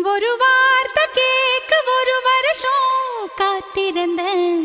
ஒரு வார்த்தை கேட்க ஒரு வருஷம் காத்திருந்தேன்